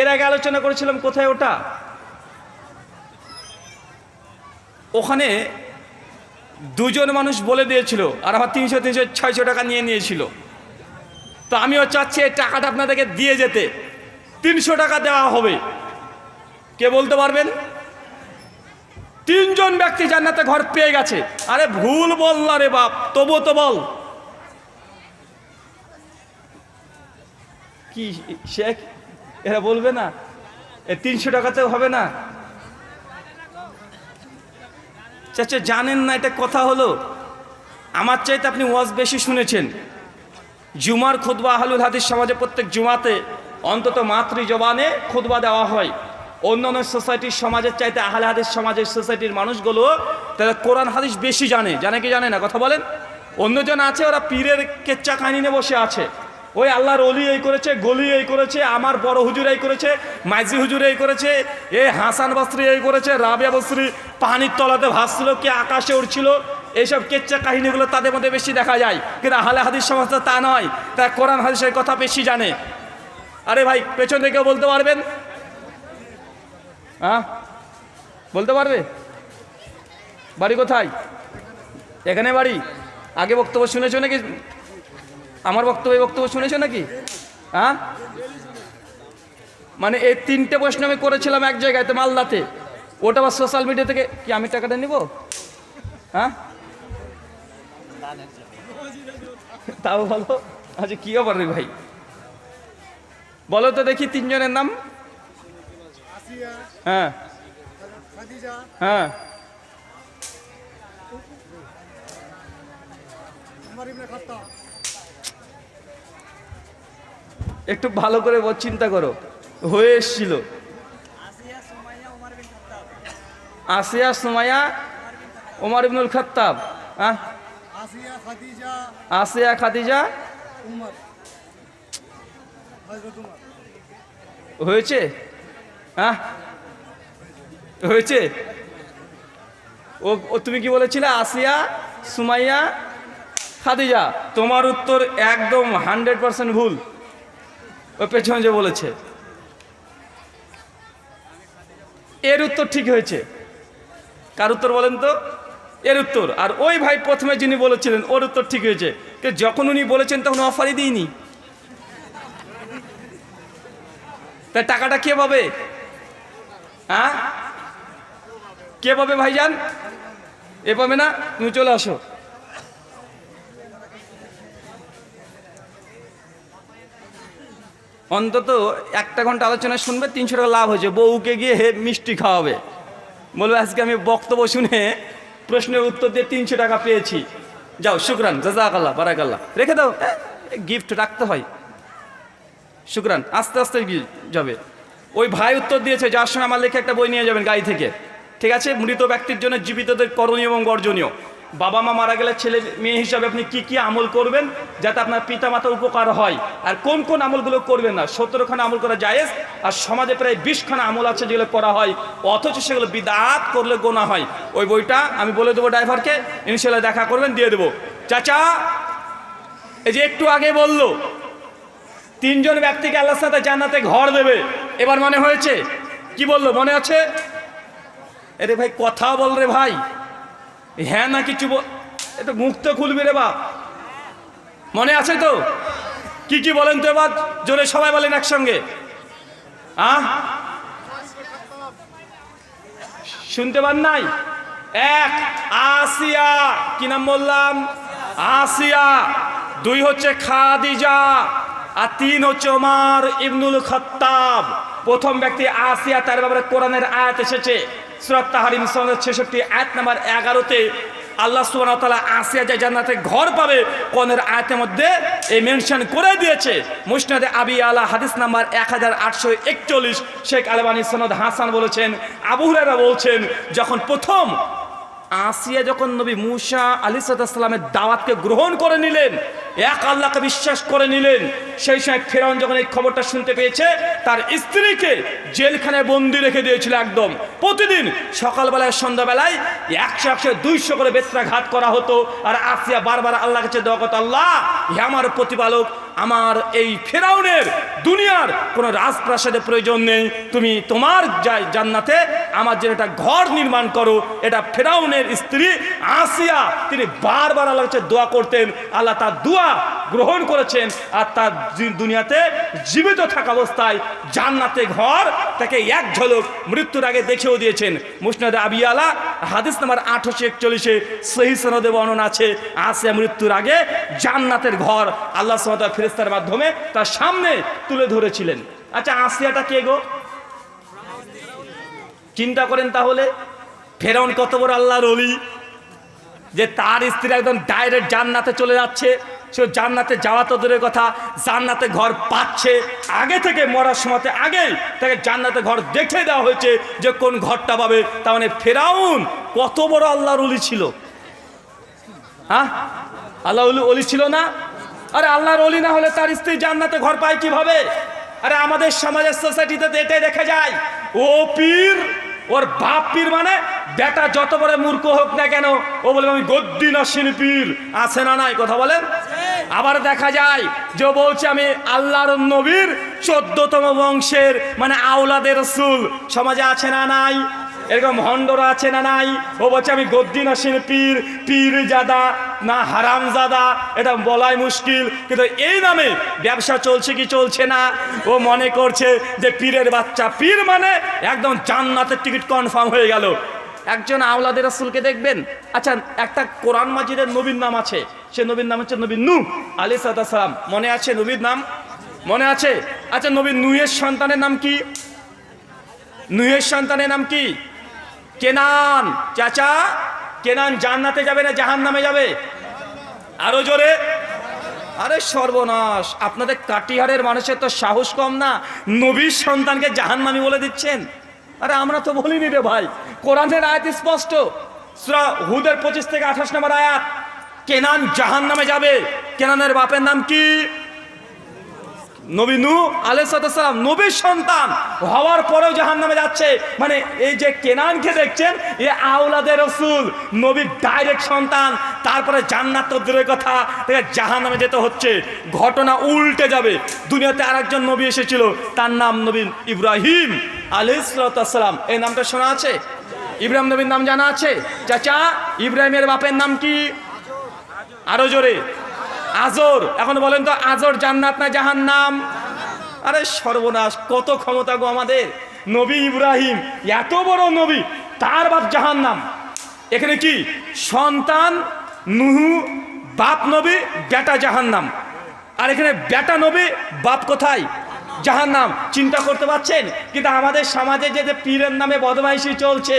এর আগে আলোচনা করেছিলাম, কোথায় ওটা? ওখানে দুজন মানুষ বলে দিয়েছিল, আর আমার তিনশো তিনশো, ছয়শো টাকা নিয়ে নিয়েছিল। তো আমিও চাচ্ছি এই টাকাটা আপনাদেরকে দিয়ে যেতে। তিনশো টাকা দেওয়া হবে। কে বলতে পারবেন? তিনজন ব্যক্তি জান্নাতে ঘর পেয়ে গেছে। আরে ভুল বল না রে বাপ তবু তো বল। কি শেখ এরা বলবে না, এ তিনশো টাকাতেও হবে না। চাচা, জানেন না এটা কথা হলো? আমার চাইতে আপনি ওয়াজ বেশি শুনেছেন। জুমার খুদবা আহলুল হাদিস সমাজে প্রত্যেক জুমাতে অন্তত মাতৃ জবানে খুদবা দেওয়া হয়। অন্যান্য সোসাইটির সমাজের চাইতে আহলে হাদিস সমাজের সোসাইটির মানুষগুলো তারা কোরআন, হাদিস বেশি জানে। জানে কি জানে না? কথা বলেন। অন্যজন আছে, ওরা পীরের কেচ্চা কাহিনী বসে আছে। ওই আল্লাহর অলি এই করেছে, গলি এই করেছে, আমার বড় হুজুর এই করেছে, মাইজি হুজুর এই করেছে, এ হাসান বস্ত্রী এই করেছে, রাবিয়া বস্ত্রী পানির তলাতে ভাসছিল, কে আকাশে উঠছিল এইসব কেচ্চা কাহিনীগুলো তাদের মধ্যে বেশি দেখা যায়। কিন্তু আহলে হাদিস সমাজ তো তা নয় তা কোরআন হাদিসের কথা বেশি জানে। আরে ভাই, পেছন থেকে বলতে পারবেন? হ্যাঁ বলতে পারবে? বাড়ি কোথায়? এখানে বাড়ি? আগে বক্তব্য শুনেছো নাকি? আমার বক্তব্য বক্তব্য শুনেছো নাকি? হ্যাঁ? মানে এই তিনটে প্রশ্ন আমি করেছিলাম এক জায়গায়, তো মালদাতে। ওটা আবার সোশ্যাল মিডিয়া থেকে কি, আমি টাকাটা নিব? হ্যাঁ? তাও বলো আচ্ছা কী ব্যাপার রে ভাই? বলো তো দেখি তিনজনের নাম। হ্যাঁ। হ্যাঁ। একটু ভালো করে চিন্তা করো। হয়ে এসছিল। আসিয়া সুমাইয়া ওমর ইবনুল খত্তাব হ্যাঁ আসিয়া খাদিজা হয়েছে? হ্যাঁ হয়েছে? ও ও তুমি কি বলেছিলে? আসিয়া সুমাইয়া খাদিজা। তোমার উত্তর একদম হান্ড্রেড পার্সেন্ট ভুল। ও পেছনে যে বলেছে। এর উত্তর ঠিক হয়েছে। কার উত্তর বলেন তো? এর উত্তর। আর ওই ভাই প্রথমে যিনি বলেছিলেন, ওর উত্তর ঠিক হয়েছে। যখন উনি বলেছেন, তখন অফারই দিইনি। তা টাকাটা কে পাবে? হ্যাঁ? কে পাবে ভাইজান? এ পাবে না? তুমি চলে আসো। অন্তত একটা ঘণ্টা আলোচনা শুনবে, তিনশো টাকা লাভ হয়েছে। বউকে গিয়ে হে মিষ্টি খাওয়াবে। বলবে, আজকে আমি বক্তব্য শুনে প্রশ্নের উত্তর দিয়ে তিনশো টাকা পেয়েছি। যাও, শুক্রান, জাজাকাল্লাহ, বারাকাল্লাহ। রেখে দাও গিফট রাখতে হয়। শুক্রান, আস্তে আস্তে যাবে। ওই ভাই উত্তর দিয়েছে, যার সঙ্গে আমার লেখে একটা বই নিয়ে যাবেন গাড়ি থেকে। ঠিক আছে? মৃত ব্যক্তির জন্য জীবিতদের করণীয় এবং বর্জনীয় বাবা মা মারা গেলে ছেলে মেয়ে হিসাবে আপনি কি কি আমল করবেন যাতে আপনার পিতামাতা উপকার হয়? আর কোন কোন আমলগুলো করবেন না? সতেরোখানা আমল করা জায়েজ, আর সমাজে প্রায় বিশখানা আমল আছে যেগুলো করা হয়। অথচ সেগুলো বিদাত করলে গোনা হয়। ওই বইটা আমি বলে দেবো ড্রাইভারকে ইনশাল্লাহ দেখা করবেন, দিয়ে দেবো। চাচা, এই যে একটু আগে বলল, তিনজন ব্যক্তিকে আল্লাহ সাথে জান্নাতে ঘর দেবে। এবার মনে হয়েছে, কি বলল? মনে আছে? এরে ভাই, কথা বল রে ভাই। হ্যাঁ না কিছু এটা মুখ তো খুলবি রে বাপ। মনে আছে তো? কি কি বলেন তো এবার? জোরে সবাই বলেন একসঙ্গে। শুনতে পান নাই? এক, আসিয়া। কি নাম বললাম? আসিয়া। দুই হচ্ছে খাদিজা আর তিন হচ্ছে ওমার ইবনুল খত্তাব। প্রথম ব্যক্তি আসিয়া তার ব্যাপারে কোরআনের আয়াত এসেছে। সুরাত তাহারিম ছেষট্টি এক নাম্বার এগারোতে আল্লাহ সুবাহ তালা আসিয়া যে জান্নাতে ঘর পাবে কনের আয়তের মধ্যে এই মেনশন করে দিয়েছে। মুসনাদে আবি আলা, হাদিস নাম্বার এক হাজার আটশো একচল্লিশ, শেখ আলবানী সনদ হাসান বলেছেন, আবু হুরায়রা বলছেন, যখন প্রথম আসিয়া যখন নবী মুসা আলী সাল্লামের দাওয়াতকে গ্রহণ করে নিলেন, এক আল্লাহকে বিশ্বাস করে নিলেন, সেই সময় ফেরাউন যখন এই খবরটা শুনতে পেয়েছে, তার স্ত্রীকে জেলখানায় বন্দি রেখে দিয়েছিল একদম। প্রতিদিন সকালবেলায়, সন্ধ্যাবেলায় একশো একশো, দুইশো করে বেত্রাঘাত করা হতো। আর আসিয়া বারবার আল্লাহ কাছে করতো, আল্লাহ, হে আমার প্রতিপালক আমার এই ফেরাউনের দুনিয়ার কোনো রাজপ্রাসাদের প্রয়োজন নেই। তুমি তোমার যাই জান্নাতে আমার যে একটা ঘর নির্মাণ করো। এটা ফেরাউনের স্ত্রী আসিয়া তিনি বারবার আল্লাহ দোয়া করতেন। আল্লাহ তার দোয়া গ্রহণ করেছেন আর তার দুনিয়াতে জীবিত থাকা অবস্থায় জান্নাতে ঘর তাকে এক ঝলক মৃত্যুর আগে দেখেও দিয়েছেন। মুসনাদ আবিয়ালা হাদিস নাম্বার আঠারোশো একচল্লিশে সহি সনদে বর্ণনা আছে, আসিয়া মৃত্যুর আগে জান্নাতের ঘর আল্লাহ সামতা ফেরেস্তার মাধ্যমে তার সামনে তুলে ধরেছিলেন। আচ্ছা আসিয়াটা কে গো? চিন্তা করেন তাহলে, ফেরাউন কত বড় আল্লাহর অলি যে তার স্ত্রী একদম ডাইরেক্ট জান্নাতে চলে যাচ্ছে। সে জান্নাতে যাওয়া তো দূরের কথা, জান্নাতে ঘর পাচ্ছে আগে থেকে, মরার সময়তে আগেই তাকে জান্নাতে ঘর দেখে দেওয়া হয়েছে যে কোন ঘরটা পাবে। তার মানে ফেরাউন কত বড় আল্লাহর অলি ছিল। হ্যাঁ? আল্লাহ অলি- ছিল না? আরে আল্লাহর অলি না হলে তার স্ত্রী জান্নাতে ঘর পায় কীভাবে? আরে আমাদের সমাজের সোসাইটিতে এটাই দেখা যায়। ও পীর, ওর বাপ পীর মানে বেটা যত বড় মূর্খ হোক না কেন, ও বলে, আমি গদ্দি নসীন পীর। আছে না নাই? কথা বলেন। আবার দেখা যায় যে বলছে আমি আল্লাহর নবীর চোদ্দতম বংশের মানে আওলাদের রসুল। সমাজে আছে না নাই? এরকম ভণ্ডরা আছে না নাই? ও বলছে, আমি গদ্দি নসীন পীর পীর জাদা না হারাম জাদা এটা বলাই মুশকিল। কিন্তু এই নামে ব্যবসা চলছে কি চলছে না? ও মনে করছে যে পীরের বাচ্চা, পীর মানে একদম জান্নাতের টিকিট কনফার্ম হয়ে গেল। একজন আওলাদের রাসূলকে দেখবেন। আচ্ছা একটা কোরআন মাজিদের নবীর নাম আছে। সে নবীর নাম হচ্ছে নবীন নু আলী সালাম। মনে আছে নবীর নাম? মনে আছে? আচ্ছা নবী নুয়ের সন্তানের নাম কি? নুয়ের সন্তানের নাম কি? কেনান। চাচা, কেনান জান্নাতে যাবে না জাহান নামে যাবে? আরও জোরে। আরে সর্বনাশ, আপনাদের কাটিহারের মানুষের তো সাহস কম না? নবীর সন্তানকে জাহান্নামি বলে দিচ্ছেন? আরে আমরা তো বলিনি রে ভাই। কোরআনের আয়াত স্পষ্ট। সূরা হুদের পঁচিশ থেকে আঠাশ নম্বর আয়াত, কেনান জাহান নামে যাবে। কেনানের বাপের নাম কি? নবী নু আলাইসালাম নবীর সন্তান হওয়ার পরেও জাহান নামে যাচ্ছে। মানে এই যে কেনানকে দেখছেন, এ আওলাদের রসুল, নবীর ডাইরেক্ট সন্তান, তারপরে জান্নাত তো দূরের কথা জাহান নামে যেতে হচ্ছে। ঘটনা উল্টে যাবে। দুনিয়াতে আরেকজন নবী এসেছিল, তার নাম নবীন ইব্রাহিম আলাইসালাম এই নামটা শোনা আছে? ইব্রাহিম নবীর নাম জানা আছে? চাচা, ইব্রাহিমের বাপের নাম কি? আরও জোরে। আজর, এখন বলেন তো, আজর জান্নাত না জাহান নাম আরে সর্বনাশ, কত ক্ষমতা গো আমাদের। নবী ইব্রাহিম, এত বড় নবী, তার বাপ জাহান নাম এখানে কি? সন্তান, নুহু, বাপ নবী, বেটা জাহান্নাম। আর এখানে বেটা নবী, বাপ কোথায়? জাহান নাম চিন্তা করতে পারছেন? কিন্তু আমাদের সমাজে যে যে পীরের নামে বদমাইশি চলছে,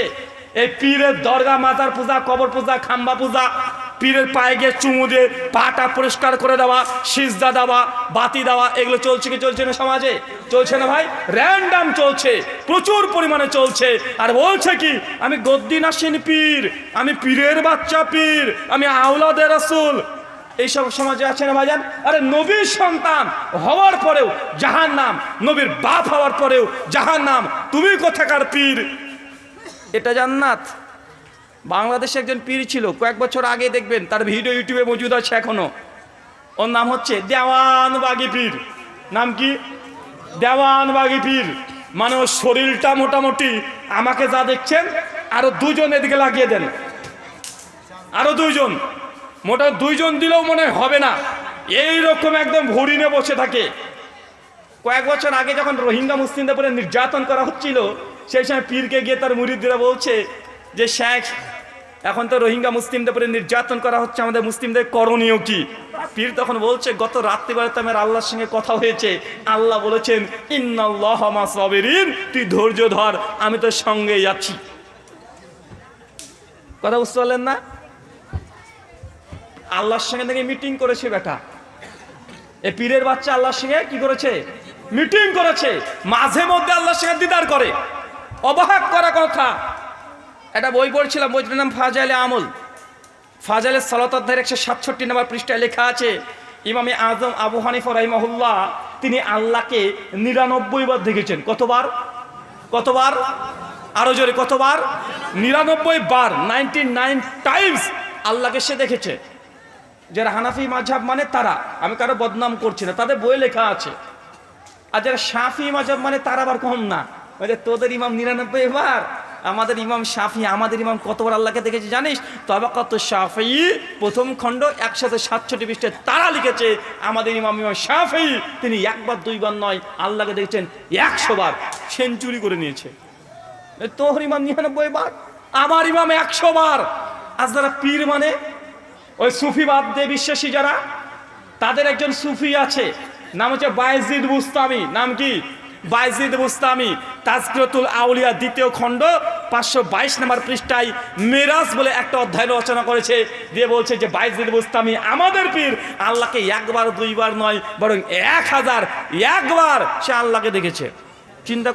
এই পীরের দরগা মাতার পূজা, কবর পূজা, খাম্বা পূজা পীরের পায়ে গিয়ে চুমু দিয়ে পাটা পরিষ্কার করে দেওয়া, সিজদা দেওয়া, বাতি দেওয়া, এগুলো চলছে কি চলছে না সমাজে? চলছে না ভাই? র্যান্ডাম চলছে, প্রচুর পরিমাণে চলছে। আর বলছে কি, আমি গদ্দিন আসেন পীর, আমি পীরের বাচ্চা পীর, আমি আওলাদের রাসূল। এইসব সমাজে আছে না ভাইজান? আরে নবীর সন্তান হওয়ার পরেও জাহান নাম নবীর বাপ হওয়ার পরেও জাহান নাম তুমি কোথাকার পীর? এটা জান্নাত। বাংলাদেশে একজন পীর ছিল, কয়েক বছর আগে দেখবেন, তার ভিডিও ইউটিউবে মজুদ আছে এখনও। ওর নাম হচ্ছে দেওয়ান বাগি পীর। নাম কি? দেওয়ান বাগি পীর। মানে ওর শরীরটা মোটামুটি, আমাকে যা দেখছেন, আরও দুজন এদিকে লাগিয়ে দেন। আরও দুইজন। মোটা দুইজন দিলেও মনে হবে না। এই রকম একদম ভরিনে বসে থাকে। কয়েক বছর আগে যখন রোহিঙ্গা মুসলিমদের উপরে নির্যাতন করা হচ্ছিল, সেই সময় পীরকে গিয়ে তার মুরিদরা বলছে যে শেখ, এখন তো রোহিঙ্গা মুসলিমদের উপরে নির্যাতন করা হচ্ছে, আমাদের মুসলিমদের করণীয় কি? পীর তখন বলছে, গত রাত্রিবেলা তো আমার আল্লাহর সঙ্গে কথা হয়েছে। আল্লাহ বলেছেন, ইন্নাল্লাহ মা সাবিরিন, তুই ধৈর্য ধর, আমি তোর সঙ্গে যাচ্ছি কথা বুঝতে পারলেন না? আল্লাহর সঙ্গে নাকি মিটিং করেছে বেটা? এ পীরের বাচ্চা আল্লাহর সঙ্গে কি করেছে? মিটিং করেছে। মাঝে মধ্যে আল্লাহর সঙ্গে দিদার করে। অবাক করা কথা। একটা বই পড়ছিলাম, বইটার নাম ফাজাইলে আমল। ফাজাইলে সালাতার একশো সাতষট্টি নম্বর পৃষ্ঠায় লেখা আছে, ইমামে আজম আবু হানিফ রহিমাহুল্লাহ, তিনি আল্লাহকে নিরানব্বই বার দেখেছেন। কতবার? কতবার? আরও জোরে, কতবার? নিরানব্বই বার, নাইনটি নাইন টাইমস আল্লাহকে সে দেখেছে। যারা হানাফি মাঝাব মানে তারা, আমি কারও বদনাম করছি না, তাদের বই লেখা আছে। আর যারা সাফি মাঝাব মানে তারা আবার কম না। তোদের ইমাম নিরানব্বই এবার আমাদের ইমাম শাফি, আমাদের ইমাম কতবার আল্লাহকে দেখেছে জানিস? তবে কত শাফি, প্রথম খণ্ড একসাথে সাতষট্টি পৃষ্ঠে তারা লিখেছে, আমাদের ইমাম ইমাম শাফি, তিনি একবার, দুইবার নয়, আল্লাহকে দেখেছেন একশো বার সেঞ্চুরি করে নিয়েছে। তোর ইমাম নিরানব্বই বার, আমার ইমাম একশো বার। আজ যারা পীর মানে ওই সুফিবাদ দিয়ে বিশ্বাসী যারা, তাদের একজন সুফি আছে, নাম হচ্ছে বাইজিদ বুস্তামি। নাম কি? বাইজিদ বুস্তামি, তাজকিরতুল আউলিয়া, দ্বিতীয় খণ্ড পাঁচশো বাইশ নম্বর পৃষ্ঠায় মেরাজ বলে একটা অধ্যায় রচনা করেছে, দিয়ে বলছে যে 22 দিন বুঝতামি আমাদের পীর আল্লাহকে একবার দুইবার নয়, বরং এক হাজার একবার সে আল্লাহকে দেখেছে। চিন্তা